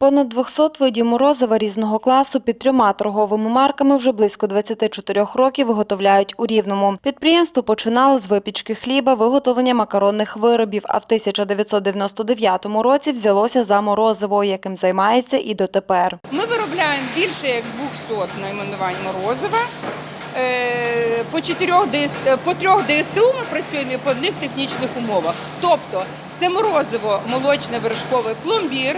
Понад 200 видів морозива різного класу під трьома торговими марками вже близько 24 років виготовляють у Рівному. Підприємство починало з випічки хліба, виготовлення макаронних виробів, а в 1999 році взялося за морозиво, яким займається і дотепер. Ми виробляємо більше як 200 найменувань морозива. Е, По, чотирьох по трьох ДСТУ ми працюємо по одних технічних умовах. Тобто це морозиво молочне вершковий пломбір,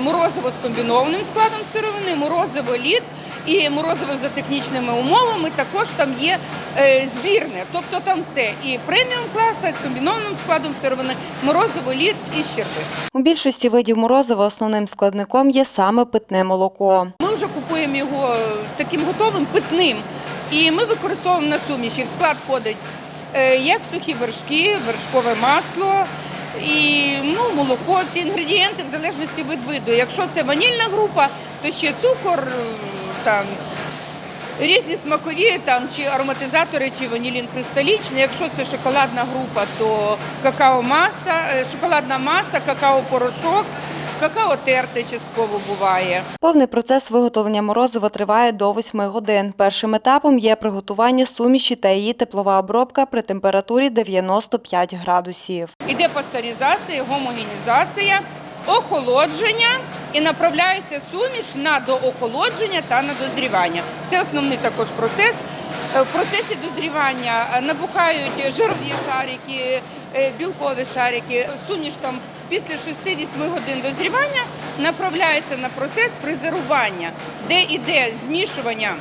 морозиво з комбінованим складом сировини, морозиво лід і морозиво за технічними умовами. Також там є е, збірне, тобто там все. І преміум класа з комбінованим складом сировини, морозиво лід і щербет. У більшості видів морозива основним складником є саме питне молоко. Ми вже купуємо його е, таким готовим питним. І ми використовуємо на суміші. В склад входить е, як сухі вершки, вершкове масло і ну, молоко. Всі інгредієнти в залежності від виду. Якщо це ванільна група, то ще цукор, там, різні смакові там, чи ароматизатори, чи ванілін кристалічний. Якщо це шоколадна група, то какао-маса, е, шоколадна маса, какао-порошок, какао терте частково буває. Повний процес виготовлення морозива триває до 8 годин. Першим етапом є приготування суміші та її теплова обробка при температурі 95 градусів. Іде пастеризація, гомогенізація, охолодження і направляється суміш на доохолодження та на дозрівання. Це основний також процес. Е, В процесі дозрівання е, набухають жирові шарики, е, білкові шарики. Суміш там після 6-8 годин дозрівання направляється на процес фрезерування, де йде змішування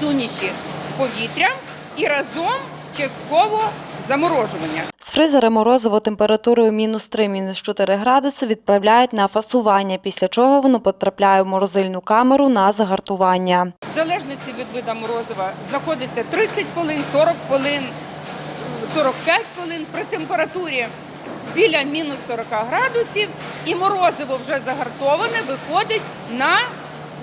суміші з повітрям і разом частково заморожування. З фризера морозиво температурою мінус 3 мінус 4 градуси відправляють на фасування, після чого воно потрапляє в морозильну камеру на загартування. В залежності від вида морозива знаходиться 30 хвилин, 40 хвилин, 45 хвилин при температурі біля мінус 40 градусів, і морозиво вже загартоване виходить на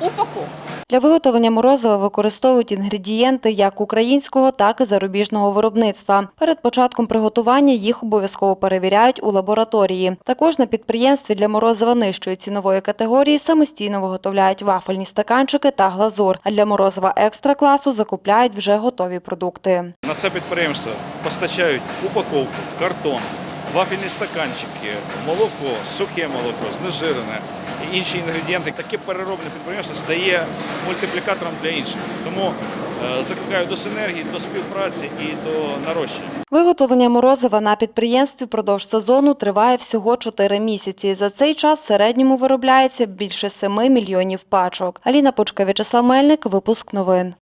упаковку. Для виготовлення морозива використовують інгредієнти як українського, так і зарубіжного виробництва. Перед початком приготування їх обов'язково перевіряють у лабораторії. Також на підприємстві для морозива нижчої цінової категорії самостійно виготовляють вафельні стаканчики та глазур, а для морозива екстра класу закупляють вже готові продукти. На це підприємство постачають упаковку, картон, вафельні стаканчики, молоко, сухе молоко, знежирене і інші інгредієнти. Таке переробне підприємство стає мультиплікатором для інших. Тому е, закликаю до синергії, до співпраці і до нарощення. Виготовлення морозива на підприємстві впродовж сезону триває всього 4 місяці. За цей час в середньому виробляється більше 7 мільйонів пачок. Аліна Почка, В'ячеслав Мельник, випуск новин.